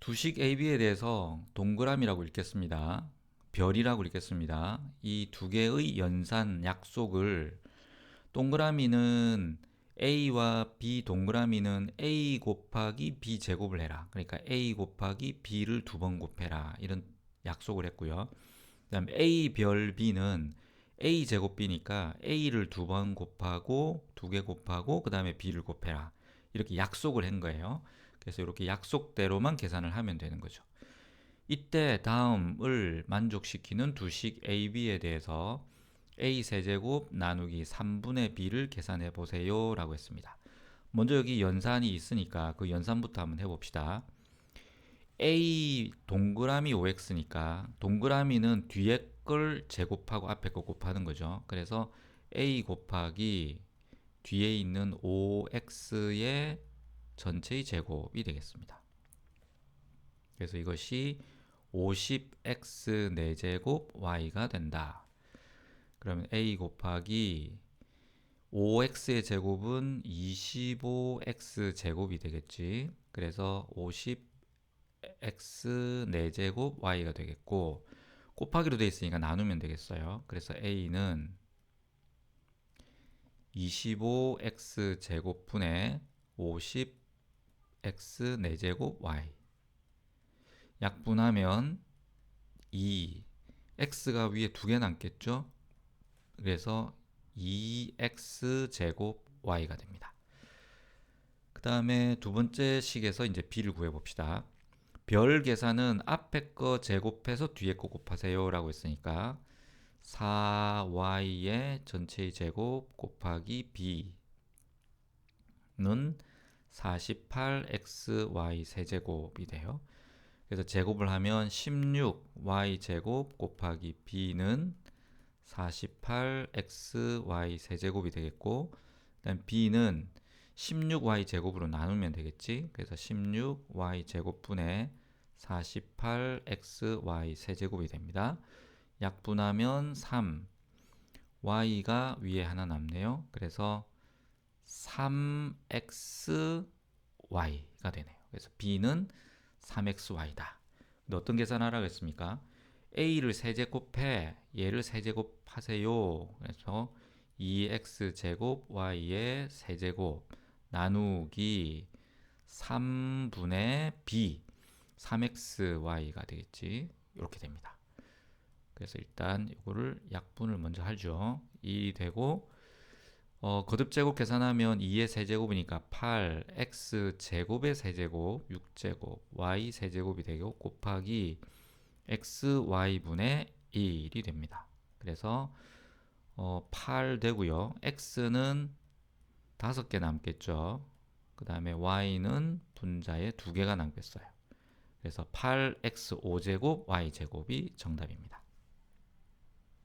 두식 AB에 대해서 동그라미라고 읽겠습니다. 별이라고 읽겠습니다. 이 두 개의 연산 약속을 동그라미는 a와 b 동그라미는 a 곱하기 b 제곱을 해라. 그러니까 a 곱하기 b를 두 번 곱해라. 이런 약속을 했고요. 그 다음에 a 별 b는 a 제곱 b니까 a를 두 번 곱하고 두 개 곱하고 그 다음에 b를 곱해라. 이렇게 약속을 한 거예요. 그래서 이렇게 약속대로만 계산을 하면 되는 거죠. 이때 다음을 만족시키는 두식 AB에 대해서 A 세제곱 나누기 3분의 B를 계산해 보세요 라고 했습니다. 먼저 여기 연산이 있으니까 그 연산부터 한번 해봅시다. A 동그라미 5x니까 동그라미는 뒤에 걸 제곱하고 앞에 거 곱하는 거죠. 그래서 A 곱하기 뒤에 있는 5x의 전체의 제곱이 되겠습니다. 그래서 이것이 50x 4제곱 y가 된다. 그러면 a 곱하기 5x의 제곱은 25x 제곱이 되겠지. 그래서 50x 4제곱 y가 되겠고 곱하기로 되어 있으니까 나누면 되겠어요. 그래서 a는 25x 제곱분의 50 x 4제곱 y. 약분하면 2 x가 위에 두 개 남겠죠? 그래서 2x 제곱 y가 됩니다. 그 다음에 두 번째 식에서 이제 b를 구해 봅시다. 별 계산은 앞에 거 제곱해서 뒤에 거 곱하세요 라고 했으니까 4y의 전체의 제곱 곱하기 b는 48xy 세제곱이 돼요. 그래서 제곱을 하면 16y 제곱 곱하기 b는 48xy 세제곱이 되겠고 그다음 b는 16y 제곱으로 나누면 되겠지. 그래서 16y 제곱분의 48xy 세제곱이 됩니다. 약분하면 3 y가 위에 하나 남네요. 그래서 3xy가 되네요. 그래서 b는 3xy다. 근데 어떤 계산하라고 했습니까? a를 세제곱해 얘를 세제곱하세요. 그래서 2x제곱 y의 세제곱 나누기 3분의 b 3xy가 되겠지. 이렇게 됩니다. 그래서 일단 이거를 약분을 먼저 하죠. 2 되고 어, 거듭 제곱 계산하면 2의 세제곱이니까 8 x 제곱의 세제곱 6제곱 y 세제곱이 되고 곱하기 x y 분의 1이 됩니다. 그래서 어, 8 되고요. x는 5개 남겠죠. 그 다음에 y는 분자에 2개가 남겠어요. 그래서 8x 5제곱 y 제곱이 정답입니다.